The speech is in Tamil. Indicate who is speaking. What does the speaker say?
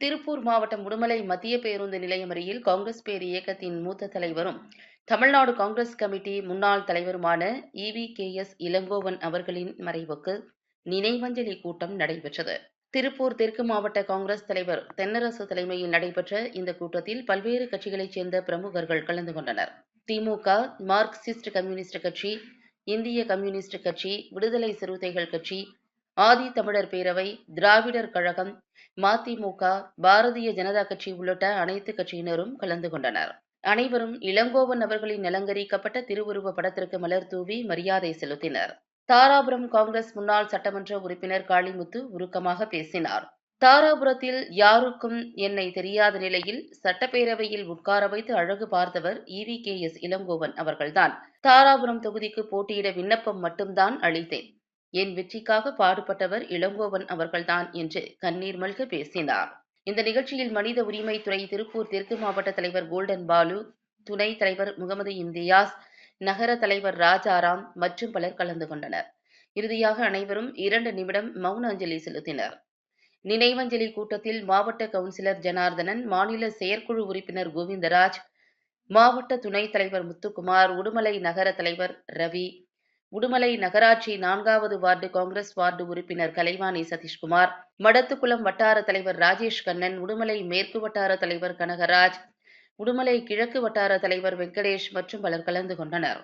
Speaker 1: திருப்பூர் மாவட்டம் உடுமலை மத்திய பேருந்து நிலையம் அருகில் காங்கிரஸ் பேர் இயக்கத்தின் மூத்த தலைவரும் தமிழ்நாடு காங்கிரஸ் கமிட்டி முன்னாள் தலைவருமான இவி கே எஸ் இளங்கோவன் அவர்களின் மறைவுக்கு நினைவஞ்சலி கூட்டம் நடைபெற்றது. திருப்பூர் தெற்கு மாவட்ட காங்கிரஸ் தலைவர் தென்னரசு தலைமையில் நடைபெற்ற இந்த கூட்டத்தில் பல்வேறு கட்சிகளைச் சேர்ந்த பிரமுகர்கள் கலந்து கொண்டனர். திமுக மார்க்சிஸ்ட் கம்யூனிஸ்ட் கட்சி இந்திய கம்யூனிஸ்ட் கட்சி விடுதலை சிறுத்தைகள் கட்சி ஆதி தமிழர் பேரவை திராவிடர் கழகம் மதிமுக பாரதிய ஜனதா கட்சி உள்ளிட்ட அனைத்து கட்சியினரும் கலந்து கொண்டனர். அனைவரும் இளங்கோவன் அவர்களின் அலங்கரிக்கப்பட்ட திருவுருவ படத்திற்கு மலர் தூவி மரியாதை செலுத்தினர். தாராபுரம் காங்கிரஸ் முன்னாள் சட்டமன்ற உறுப்பினர் காளிமுத்து உருக்கமாக பேசினார். தாராபுரத்தில் யாருக்கும் என்னை தெரியாத நிலையில் சட்டப்பேரவையில் உட்கார வைத்து அழகு பார்த்தவர் இவி கே. எஸ். இளங்கோவன் அவர்கள்தான். தாராபுரம் தொகுதிக்கு போட்டியிட விண்ணப்பம் மட்டும்தான் அளித்தேன். என் வெற்றிக்காக பாடுபட்டவர் இளங்கோவன் அவர்கள்தான் என்று கண்ணீர் மல்க பேசினார். இந்த நிகழ்ச்சியில் மனித உரிமைத்துறை திருப்பூர் தெற்கு மாவட்ட தலைவர் கோல்டன் பாலு துணைத் தலைவர் முகமது இம்தியாஸ் நகர தலைவர் ராஜாராம் மற்றும் பலர் கலந்து கொண்டனர். இறுதியாக அனைவரும் இரண்டு நிமிடம் மௌன அஞ்சலி செலுத்தினர். நினைவஞ்சலி கூட்டத்தில் மாவட்ட கவுன்சிலர் ஜனார்தனன் மாநில செயற்குழு உறுப்பினர் கோவிந்தராஜ் மாவட்ட துணைத் தலைவர் முத்துக்குமார் உடுமலை நகர தலைவர் ரவி உடுமலை நகராட்சி நான்காவது வார்டு காங்கிரஸ் வார்டு உறுப்பினர் கலைவாணி சதீஷ்குமார் மடத்துக்குளம் வட்டார தலைவர் ராஜேஷ் கண்ணன் உடுமலை மேற்கு வட்டார தலைவர் கனகராஜ் உடுமலை கிழக்கு வட்டார தலைவர் வெங்கடேஷ் மற்றும் பலர் கலந்து கொண்டனர்.